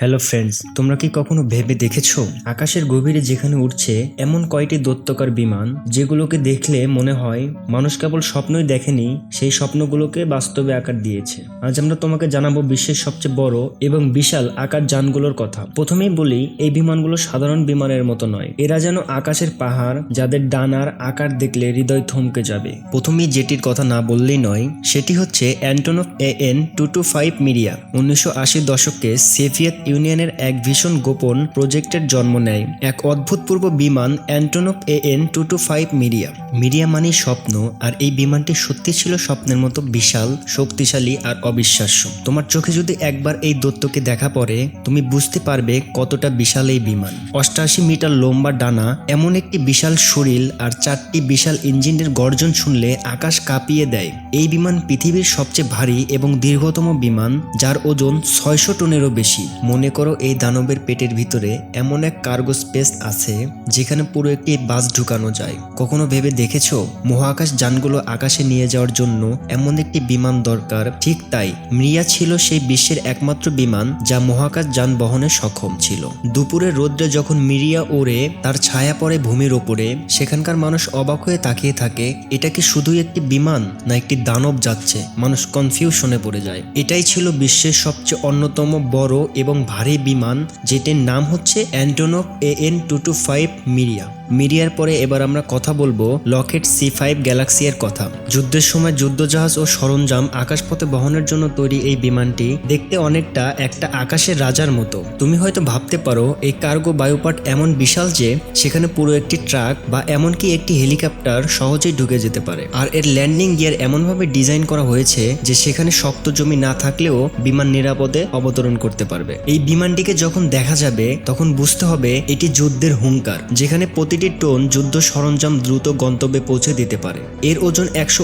Hello friends তোমরা কি কখনো ভেবে দেখেছ? আকাশের গভীরে যেখানে উঠছে এমন কয়টি দৈত্যকার বিমান, যেগুলোকে দেখলে মনে হয় মানুষ কেবল স্বপ্নই দেখেনি, সেই স্বপ্নগুলোকে বাস্তবে আকার দিয়েছে। আজ আমরা তোমাকে জানাব বিশ্বের সবচেয়ে বড় এবং বিশাল আকার যানগুলোর কথা। প্রথমেই বলি, এই বিমানগুলো সাধারণ বিমানের মতো নয়। এরা যেন আকাশের পাহাড়, যাদের ডানার আকার দেখলে হৃদয় থমকে যাবে। প্রথমেই যেটির কথা না বললেই নয়, সেটি হচ্ছে Antonov A N two two five Mriya উনিশশো আশির দশকে সোভিয়েত ইউনিয়নের এক ভীষণ গোপন প্রজেক্টের জন্ম নেয়। এক অভূতপূর্ব বিমান Antonov A N two two five Mriya. Mriya মানে স্বপ্ন, আর এই বিমানটি সত্যি ছিল স্বপ্নের মতো বিশাল, শক্তিশালী আর অবিশ্বাস্য। তোমার চোখে যদি একবার এই দত্তকে দেখা পড়ে, তুমি বুঝতে পারবে কতটা বিশাল এই বিমান। অষ্টাশি মিটার লম্বা ডানা, এমন একটি বিশাল শরীর আর চারটি বিশাল ইঞ্জিনের গর্জন শুনলে আকাশ কাঁপিয়ে দেয়। এই বিমান পৃথিবীর সবচেয়ে ভারী এবং দীর্ঘতম বিমান, যার ওজন ছয়শো টনেরও বেশি। মনে করো এই দানবের পেটের ভিতরে এমন এক কার্গো স্পেস আছে যেখানে পুরো একটি বাস ঢুকানো যায়। কখনো ভেবে দেখেছ? মহাকাশ যানগুলো আকাশে নিয়ে যাওয়ার জন্য এমন একটি বিমান দরকার। ঠিক তাই, মিয়া ছিল সেই বিশ্বের একমাত্র বিমান যা মহাকাশ যান বহনে সক্ষম ছিল। দুপুরে রোদ্রে যখন মিরিয়া ওড়ে, তার ছায়া পড়ে ভূমির ওপরে, সেখানকার মানুষ অবাক হয়ে তাকিয়ে থাকে, এটা কি শুধুই একটি বিমান না একটি দানব যাচ্ছে? মানুষ কনফিউশনে পড়ে যায়। এটাই ছিল বিশ্বের সবচেয়ে অন্যতম বড় এবং ভারী বিমান যেটির নাম হচ্ছে Antonov A N two two five Mriya. মিরিয়ার পরে এবার আমরা কথা বলব লকেট সি ফাইভ গ্যালাক্সিয়ার কথা। যুদ্ধের সময় যুদ্ধজাহাজ ও সরঞ্জাম আকাশপথে বহনের জন্য তৈরি এই বিমানটি দেখতে অনেকটা একটা আকাশের রাজার মতো। তুমি হয়তো ভাবতে পারো, এই কার্গো বায়ুপাট এমন বিশাল যে সেখানে পুরো একটি ট্রাক বা এমনকি একটি হেলিকপ্টার সহজেই ঢুকে যেতে পারে। আর এর ল্যান্ডিং গিয়ার এমনভাবে ডিজাইন করা হয়েছে যে সেখানে শক্ত জমি না থাকলেও বিমান নিরাপদে অবতরণ করতে পারবে। এই বিমানটিকে যখন দেখা যাবে, তখন বুঝতে হবে এটি যুদ্ধের হুঙ্কার, যেখানে প্রতিটি টন যুদ্ধ সরঞ্জাম দ্রুত গন্তব্যে পৌঁছে দিতে পারে। এর ওজন একশো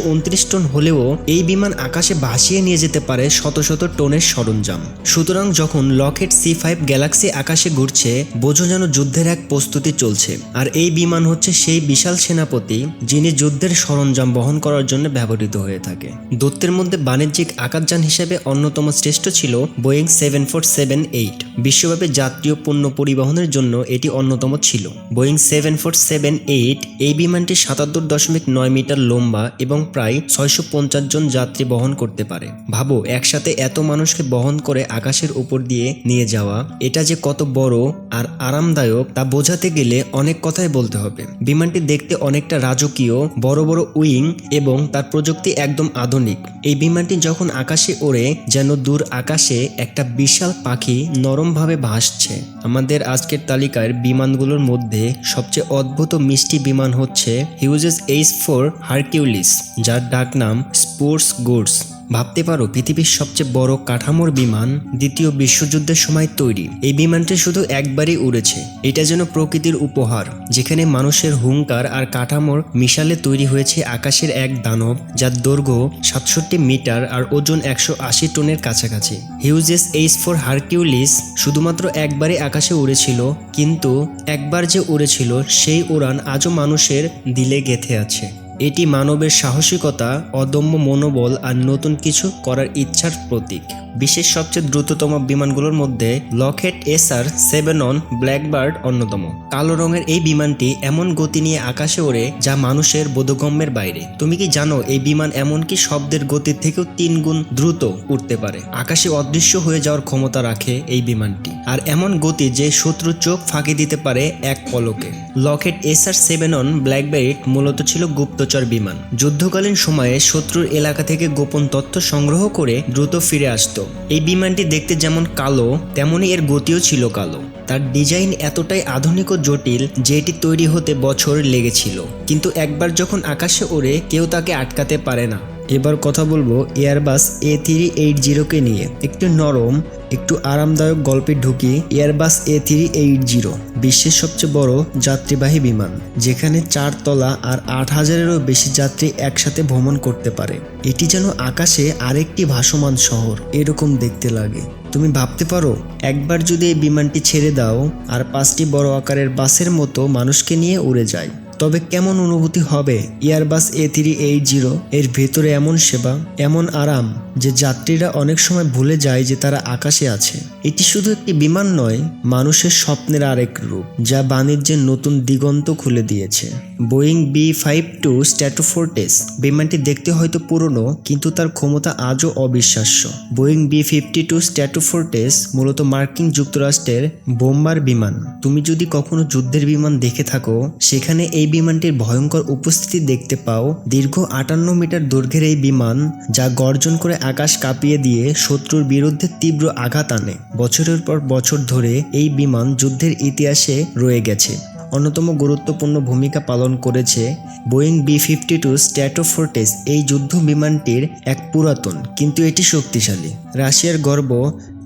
টন হলেও এই বিমান আকাশে ভাসিয়ে নিয়ে যেতে পারে শত শত টনের সরঞ্জাম। সুতরাং যখন লকেট সি ফাইভ গ্যালাক্সি আকাশে ঘুরছে, বোঝো যেন যুদ্ধের এক প্রস্তুতি চলছে। আর এই বিমান হচ্ছে সেই বিশাল সেনাপতি যিনি যুদ্ধের সরঞ্জাম বহন করার জন্য ব্যবহৃত হয়ে থাকে। দত্তের মধ্যে বাণিজ্যিক আকাশযান হিসেবে অন্যতম শ্রেষ্ঠ ছিল Boeing seven four seven eight. বিশ্বব্যাপী জাতীয় পণ্য পরিবহনের জন্য এটি অন্যতম ছিল। Boeing seven four seven eight এই বিমানটি সাতাত্তর দশমিক নয় মিটার লম্বা এবং প্রায় ছয়শো পঞ্চাশ জন যাত্রী বহন করতে পারে। ভাবো, একসাথে এত মানুষকে বহন করে আকাশের উপর দিয়ে নিয়ে যাওয়া, এটা যে কত বড় আর আরামদায়ক তা বোঝাতে গেলে অনেক কথাই বলতে হবে। বিমানটি দেখতে অনেকটা রাজকীয়, বড় বড় উইং এবং তার প্রযুক্তি একদম আধুনিক। এই বিমানটি যখন আকাশে ওড়ে, যেন দূর আকাশে একটা বিশাল পাখি নরমভাবে ভাসছে। আমাদের আজকের তালিকার বিমানগুলোর মধ্যে সবচেয়ে অদ্ভুত মিষ্টি বিমান হচ্ছে হিউজেস এইচ ফোর হারকিউলিস যার ডাকনাম স্পোর্টস গুডস ভাবতে পারো, পৃথিবীর সবচেয়ে বড় কাঠামোর বিমান দ্বিতীয় বিশ্বযুদ্ধের সময় তৈরি। এই বিমানটি শুধু একবারই উড়েছে। এটা যেন প্রকৃতির উপহার, যেখানে মানুষের হুঙ্কার আর কাঠামোর মিশালে তৈরি হয়েছে আকাশের এক দানব যার দৈর্ঘ্য সাতষট্টি মিটার আর ওজন একশো আশি টনের কাছাকাছি। হিউজেস এইচ ফোর হারকিউলিস শুধুমাত্র একবারই আকাশে উড়েছিল, কিন্তু একবার যে উড়েছিল, সেই উড়ান আজও মানুষের দিলে গেথে আছে। এটি মানবের সাহসিকতা, অদম্য মনোবল আর নতুন কিছু করার ইচ্ছার প্রতীক। বিশ্বের সবচেয়ে দ্রুততম বিমানগুলোর মধ্যে Lockheed, SR seven one Blackbird অন্যতম। কালো রঙের এই বিমানটি এমন গতি নিয়ে আকাশে ওড়ে যা মানুষের বোধগম্যের বাইরে। তুমি কি জানো এই বিমান এমনকি শব্দের গতির থেকেও তিন গুণ দ্রুত উঠতে পারে? আকাশে অদৃশ্য হয়ে যাওয়ার ক্ষমতা রাখে এই বিমানটি। আর এমন গতি যে শত্রু চোখ ফাঁকি দিতে পারে এক পলকে। Lockheed SR seven one Blackbird মূলত ছিল গুপ্তচর বিমান। যুদ্ধকালীন সময়ে শত্রুর এলাকা থেকে গোপন তথ্য সংগ্রহ করে দ্রুত ফিরে আসতো। এই বিমানটি দেখতে যেমন কালো তেমনই এর গতিও ছিল কালো। তার ডিজাইন এতটাই আধুনিক ও জটিল যে এটি তৈরি হতে বছর লেগেছিল। কিন্তু একবার যখন আকাশে ওড়ে, কেউ তাকে আটকাতে পারে না। এবার কথা বলব এয়ারবাস এ থ্রি এইট জিরোকে নিয়ে। একটু নরম একটু আরামদায়ক গল্পে ঢুকি Airbus A three eight zero বিশ্বের সবচেয়ে বড় যাত্রীবাহী বিমান, যেখানে চার তলা আর আট হাজারেরও বেশি যাত্রী একসাথে ভ্রমণ করতে পারে। এটি যেন আকাশে আরেকটি ভাসমান শহর, এরকম দেখতে লাগে। তুমি ভাবতে পারো, একবার যদি এই বিমানটি ছেড়ে দাও আর পাঁচটি বড় আকারের বাসের মতো মানুষকে নিয়ে উড়ে যায়। তবে কেমন অনুভূতি হবে Airbus A three eight zero এর ভেতরে এমন সেবা, এমন আরাম যে যাত্রীরা অনেক সময় ভুলে যায় যে তারা আকাশে আছে? এটি শুধু একটি বিমান নয়, মানুষের স্বপ্নের আরেক রূপ, যা বাণিজ্যের নতুন দিগন্ত খুলে দিয়েছে। Boeing B five two Stratofortress বিমানটি দেখতে হয়তো পুরনো, কিন্তু তার ক্ষমতা আজও অবিশ্বাস্য। Boeing B fifty two Stratofortress মূলত মার্কিন যুক্তরাষ্ট্রের বোম্বার বিমান। তুমি যদি কখনো যুদ্ধের বিমান দেখে থাকো, সেখানে এই বিমানটির ভয়ঙ্কর উপস্থিতি দেখতে পাও। দীর্ঘ আটান্ন মিটার দৈর্ঘ্যের এই বিমান, যা গর্জন করে আকাশ কাঁপিয়ে দিয়ে শত্রুর বিরুদ্ধে তীব্র আঘাত আনে। বছরের পর বছর ধরে এই বিমান যুদ্ধের ইতিহাসে রয়ে গেছে। অন্যতম গুরুত্বপূর্ণ ভূমিকা পালন করেছে Boeing B fifty two Stratofortress এই যুদ্ধ বিমানটির এক পুরাতন, কিন্তু এটি শক্তিশালী। রাশিয়ার গর্ব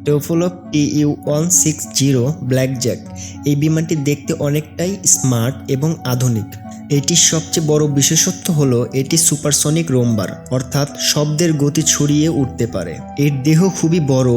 Tupolev TU one six zero Blackjack এই বিমানটি দেখতে অনেকটাই স্মার্ট এবং আধুনিক। এটির সবচেয়ে বড় বিশেষত্ব হলো এটি সুপারসনিক রোম্বার, অর্থাৎ শব্দের গতি ছড়িয়ে উঠতে পারে। এর দেহ খুবই বড়,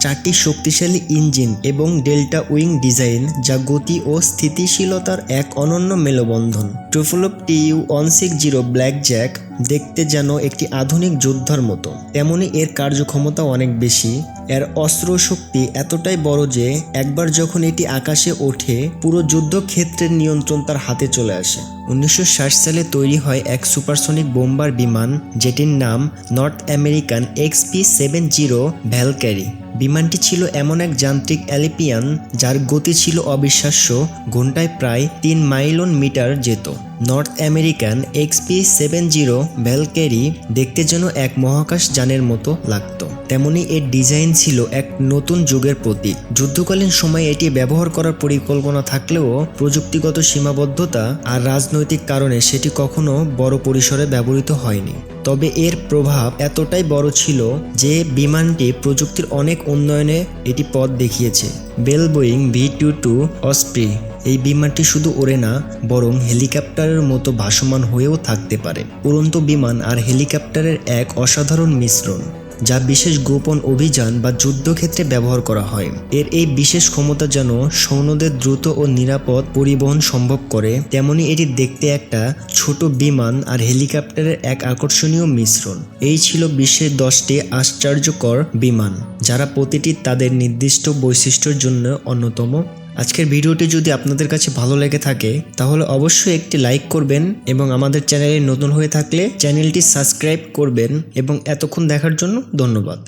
চারটি শক্তিশালী ইঞ্জিন এবং ডেল্টা উইং ডিজাইন, যা গতি ও স্থিতিশীলতার এক অনন্য মেলবন্ধন। Tupolev TU one six zero Blackjack দেখতে যেন একটি আধুনিক যোদ্ধার মতো। তেমনি এর কার্যক্ষমতা অনেক বেশি। এর অস্ত্র শক্তি এতটাই বড় যে একবার যখন এটি আকাশে ওঠে, পুরো যুদ্ধক্ষেত্রের নিয়ন্ত্রণ তার হাতে চলে আসে। উনিশশো ষাট সালে তৈরি হয় এক সুপারসনিক বোম্বার বিমান, যেটির নাম North American XB seven zero Valkyrie. বিমানটি ছিল এমন এক যান্ত্রিক অ্যালিপিয়ান, যার গতি ছিল অবিশ্বাস্য ঘন্টায় প্রায় তিন মাইলন মিটার যেত। North American XB seven zero Valkyrie দেখতে যেন এক মহাকাশ যানের মতো লাগতো। তেমনি এর ডিজাইন ছিল এক নতুন যুগের প্রতীক। যুদ্ধকালীন সময়ে এটি ব্যবহার করার পরিকল্পনা থাকলেও প্রযুক্তিগত সীমাবদ্ধতা আর রাজনৈতিক কারণে সেটি কখনো বড় পরিসরে ব্যবহৃত হয়নি। তবে এর প্রভাব এতটাই বড় ছিল যে বিমানটি প্রযুক্তির অনেক উন্নয়নে এটি পথ দেখিয়েছে। Bell Boeing V two two Osprey এই বিমানটি শুধু ওড়ে না, বরং হেলিকপ্টারের মতো ভাসমান হয়েও থাকতে পারে। উড়ন্ত বিমান আর হেলিকপ্টারের এক অসাধারণ মিশ্রণ। যা বিশেষ গোপন অভিযান বা যুদ্ধক্ষেত্রে ব্যবহার করা হয়। এর এই বিশেষ ক্ষমতা যেন সৈন্যদের দ্রুত ও নিরাপদ পরিবহন সম্ভব করে, তেমনি এটি দেখতে একটা ছোট বিমান আর হেলিকপ্টারের এক আকর্ষণীয় মিশ্রণ। এই ছিল বিশ্বের দশটি আশ্চর্যকর বিমান, যারা প্রতিটি তাদের নির্দিষ্ট বৈশিষ্ট্যের জন্য অন্যতম। আজকের ভিডিওটি যদি আপনাদের কাছে ভালো লেগে থাকে, তাহলে অবশ্যই একটি লাইক করবেন এবং আমাদের চ্যানেলে নতুন হয়ে থাকলে চ্যানেলটি সাবস্ক্রাইব করবেন এবং এতক্ষণ দেখার জন্য ধন্যবাদ।